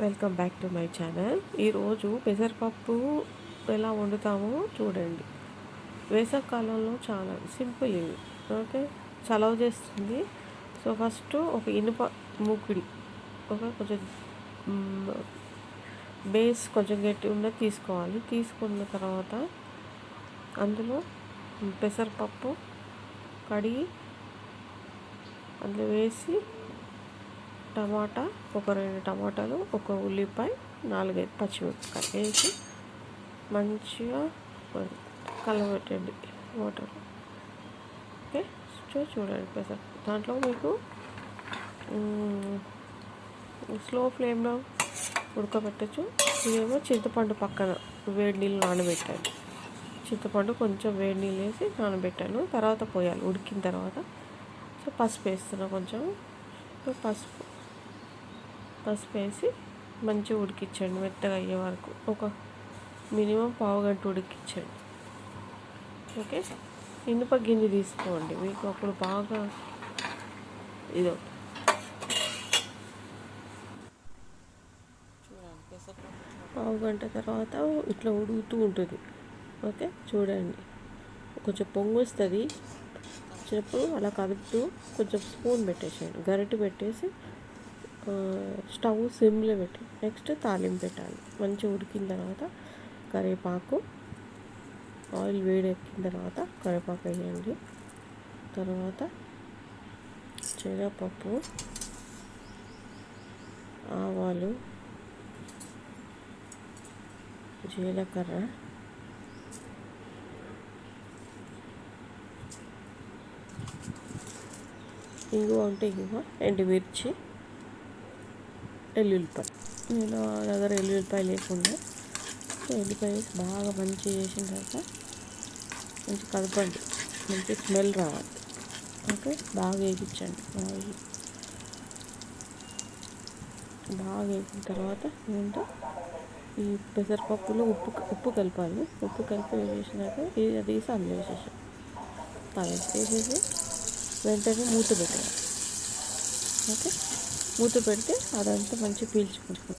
Welcome back to my channel ఈరోజు పెసరపప్పు ఎలా వండుతామో చూడండి. వేసవకాలంలో చాలా సింపుల్ ఇవి. ఓకే? చలవ చేస్తుంది. సో ఫస్ట్ ఒక ఇనుప ముగ్గుడి ఒక కొంచెం బేస్ కొంచెం గట్టి ఉన్నది తీసుకోవాలి. తీసుకున్న తర్వాత అందులో పెసరపప్పు కడిగి అందులో వేసి టమాటా ఒక రెండు టమాటాలు ఒక ఉల్లిపాయ నాలుగైదు పచ్చిమిరపకాయ వేసి మంచిగా కలబెట్టండి వాటర్. ఓకే? చూ చూడండి పెసర్ దాంట్లో మీకు స్లో ఫ్లేమ్లో ఉడకబెట్టచ్చు. ఇదేమో చింతపండు పక్కన వేడి నీళ్ళు నానబెట్టాను చింతపండు కొంచెం వేడి నీళ్ళు వేసి నానబెట్టాను తర్వాత పోయాలి. ఉడికిన తర్వాత. సో పసుపు వేస్తున్నా కొంచెం. పసుపు. పసుపు వేసి మంచిగా ఉడికించండి మెత్తగా అయ్యే వరకు. ఒక మినిమం పావు గంట ఉడికించండి. ఓకే? ఇనుప గిన్నె తీసుకోండి. మీకు అప్పుడు బాగా ఇదో. పావు గంట తర్వాత ఇట్లా ఉడుగుతూ ఉంటుంది. ఓకే? చూడండి. కొంచెం పొంగు వస్తుంది. వచ్చినప్పుడు అలా కదుపుతూ కొంచెం స్పూన్ పెట్టేసేయండి. గరిటె పెట్టేసి స్టవ్ సిమ్లో పెట్టి నెక్స్ట్ తాలింపు పెట్టాలి. మంచిగా ఉడికిన తర్వాత కరివేపాకు ఆయిల్ వేడెక్కిన తర్వాత కరివేపాకు వేయండి. తర్వాత శనగపప్పు ఆవాలు జీలకర్ర ఇంగువ అంటే ఇంగువ ఎండుమిర్చి ఎల్లుల్లిపాయ నేను దగ్గర ఎల్లుల్లిపాయ లేకుండా ఎల్లిపాయ వేసి బాగా మంచిగా చేసిన తర్వాత మంచి కలపండి. మంచి స్మెల్ రావాలి. ఓకే? బాగా వేగించండి బాగా బాగా వేసిన తర్వాత ఏంటో ఈ పెసరపప్పులో ఉప్పు ఉప్పు కలపాలి. ఉప్పు కలిపి వేసినాక ఇది తీసి అందులో వేసేసాం వేసేసి వెంటనే మూత పెట్టాలి. ఓకే మూత పెడితే అదంతా మంచిగా పీల్చుకుంటుంది.